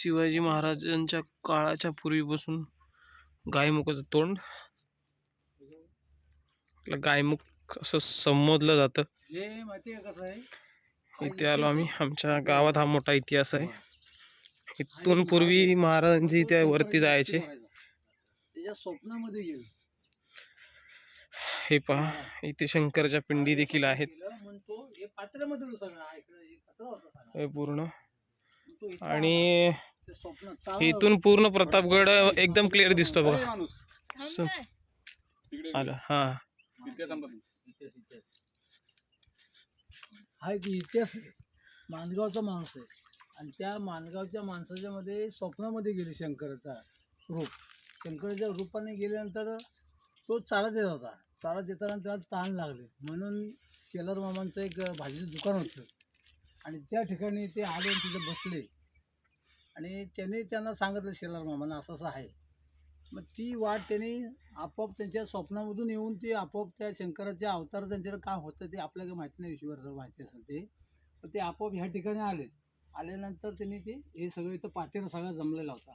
शिवाजी महाराजांच्या काळाच्या पूर्वीपासून गायमुखाचं तोंड. गायमुख असं संबोधलं जातं. इथे आलो आम्ही. आमच्या गावात हा मोठा इतिहास आहे. इथून पूर्वी महाराजांची इथे वरती जायचे. स्वप्नामध्ये हे पहा इथे शंकरच्या पिंडी देखील आहेत. पूर्ण. आणि इथून पूर्ण प्रतापगड एकदम क्लिअर दिसतो बघा. आलं हा. हा एक इतिहास आहे. माणगावचा माणूस आहे. आणि त्या माणगावच्या माणसाच्या मध्ये स्वप्नामध्ये गेले शंकराचा रूप. शंकराच्या रूपाने गेल्यानंतर तो चालत येत होता. चालत येताना त्याला ताण लागले. म्हणून शेलर मामांचं एक भाजीचं दुकान होतं. आणि त्या ठिकाणी ते आले आणि तिथे बसले. आणि त्यांनी त्यांना सांगितलं शिलार मामांना असं असं आहे. मग ती वाट त्यांनी आपोआप त्यांच्या स्वप्नामधून येऊन ती आपोआप त्या शंकराचे अवतार त्यांच्याकडे काय होतं ते आपल्याला माहिती नाही विश्वासावर माहिती असेल ते पण ते आपोआप ह्या ठिकाणी आले. आल्यानंतर त्यांनी ते हे सगळं इथं पाठीनं सगळा जमलेला होता.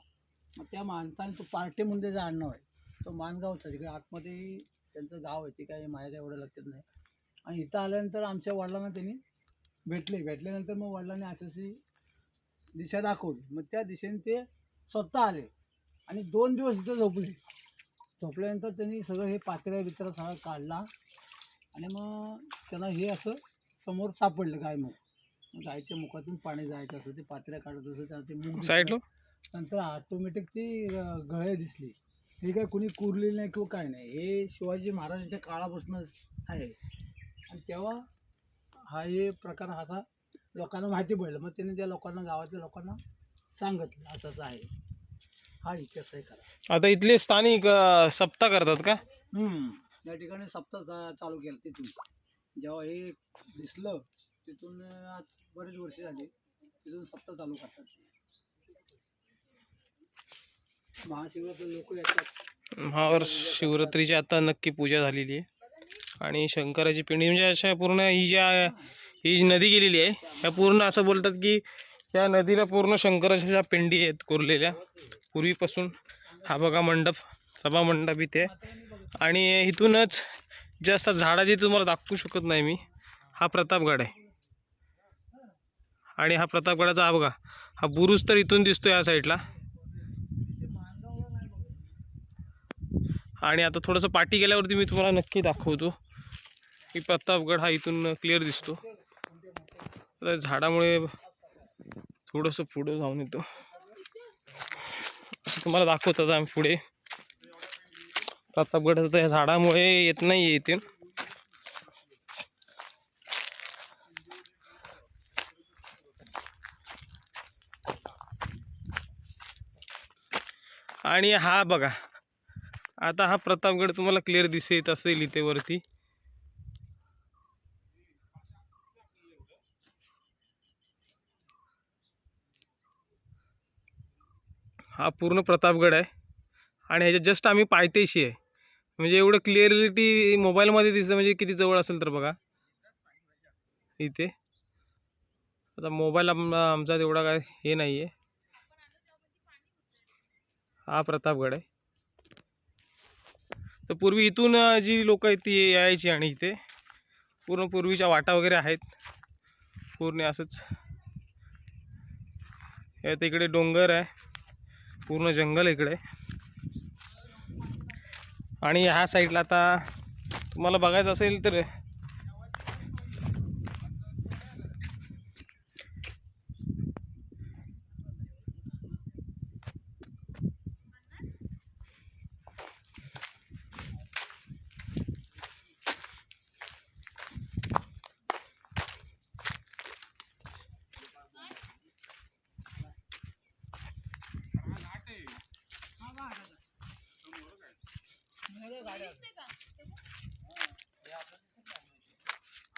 मग त्या माणसाने तो पार्टे म्हणजे जे आडनाव आहे तो मानगावचा तिकडे आतमध्ये त्यांचं गाव आहे ते काय माझ्या काही एवढं लक्षात नाही. आणि इथं आल्यानंतर आमच्या वडिलांना त्यांनी भेटले. भेटल्यानंतर मग वडिलांनी अशी दिशा दाखवली. मग त्या दिशेने ते स्वतः आले. आणि दोन दिवस इथं झोपले. झोपल्यानंतर त्यांनी सगळं हे पात्र्या बित्र्या सगळं काढला. आणि मग त्यांना हे असं समोर सापडलं गाय मग गायच्या मुखातून पाणी जायचं असं ते पात्र्या काढत असं त्यांना ते. साईडलो? नंतर ऑटोमॅटिक ती गळे दिसली. हे काय कुणी कुरलेली नाही किंवा काय नाही. हे शिवाजी महाराजांच्या काळापासून आहे. आणि तेव्हा हा हे प्रकार असा लोकांना माहिती पडलं. मग त्यांनी त्या लोकांना गावातल्या लोकांना सांगितलं असं असं आहे. हा इतिहास आहे खरा. आता इथले स्थानिक अं, सप्ताह करतात का? या ठिकाणी सप्ताह चा- चालू केलं तिथून. जेव्हा हे दिसलं तिथून अं, आज बरेच वर्ष झाली तिथून सप्ताह चालू करतात. महाशिवरात्र लोक येतात. महावर शिवरात्रीची आता नक्की पूजा झालेली आहे. आणि शंकराची पिंडी म्हणजे अशा पूर्ण ही ज्या ही जी नदी गेलेली आहे ह्या पूर्ण असं बोलतात की या नदीला पूर्ण शंकराच्या पिंडी आहेत कोरलेल्या. पूर्वीपासून हा बघा मंडप सभा मंडप इथे आणि इथूनच जास्त झाडाची तुम्हाला दाखवू शकत नाही मी. हा प्रतापगड आहे. आणि हा प्रतापगडाचा हा बघा हा बुरुज तर इथून दिसतो या साईडला. आणि आता थोडंसं पाठी गेल्यावरती मी तुम्हाला नक्की दाखवतो. की प्रतापगड हा इथून क्लिअर दिसतो. झाडामुळे थोडंसं पुढं जाऊन येतो. तुम्हाला दाखवत आता आम्ही पुढे. प्रतापगड तर या झाडामुळे येत नाही येते आणि हा बघा आता हा प्रतापगड तुम्हाला क्लिअर दिसेत असेल इथे वरती. हा पूर्ण प्रतापगड आहे. आणि ह्याच्यात जस्ट आम्ही पायथ्याशी आहे. म्हणजे एवढं क्लिअरिटी मोबाईलमध्ये दिसतं म्हणजे किती जवळ असेल तर बघा. इथे. आता मोबाईल आम आमचा तेवढा काय हे नाही आहे हा प्रतापगड आहे. तर पूर्वी इथून जी लोक आहेत ती यायची आणि इथे. पूर्ण पूर्वीच्या वाटा वगैरे आहेत. पूर्ण असंच. हे आता इकडे डोंगर आहे. पूर्ण जंगल इकडे. आणि ह्या साईडला आता तुम्हाला बघायचं असेल तर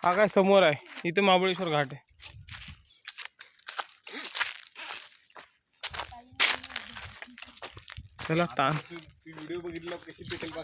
हा काय समोर आहे. इथे महाबळेश्वर घाट आहे. चला ताण. व्हिडिओ बघितला कशी पेटेल बघ